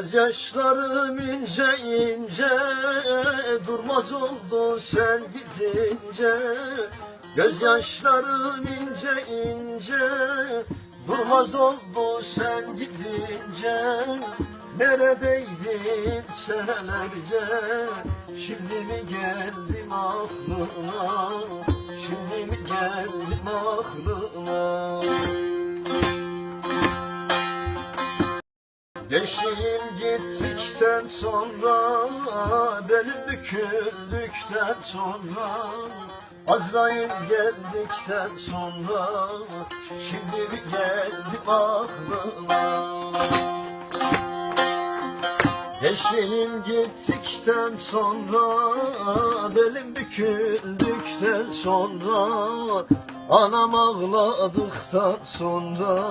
Gözyaşlarım ince ince Durmaz oldu sen gidince. Gözyaşlarım ince ince Durmaz oldu sen gidince. Neredeydin senelerce Şimdi mi geldim aklına? Şimdi mi geldim aklına gittikten sonra Benim büküldükten sonra Azrail geldikten sonra Şimdi mi geldim aklıma. Gençliğim gittikten sonra Belim büküldükten sonra Anam ağladıktan sonra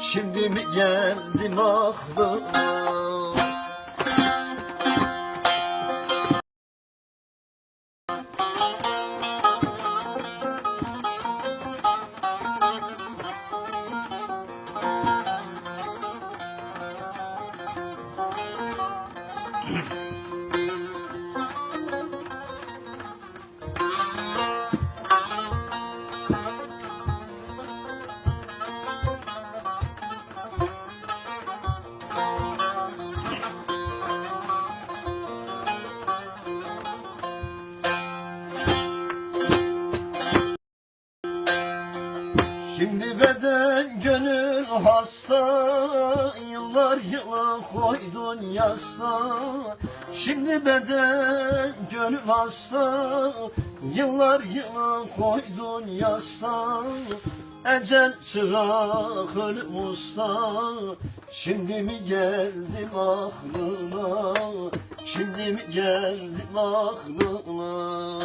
Şimdi mi geldim aklıma Şimdi beden hasta Yıllar yıla koydun yasta. Şimdi beden gönül hasta. Yıllar yıla koydun yasta. Ecel çırak ölüm usta. Şimdi mi geldim aklına? Şimdi mi geldim aklına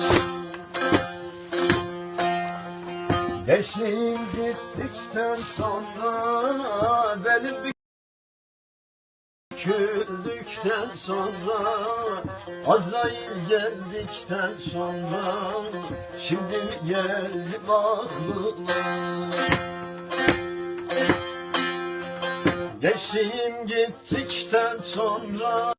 Gençliğim gittikten sonra Benim büküldükten sonra Azrail geldikten sonra Şimdi mi geldim aklıma Gençliğim gittikten sonra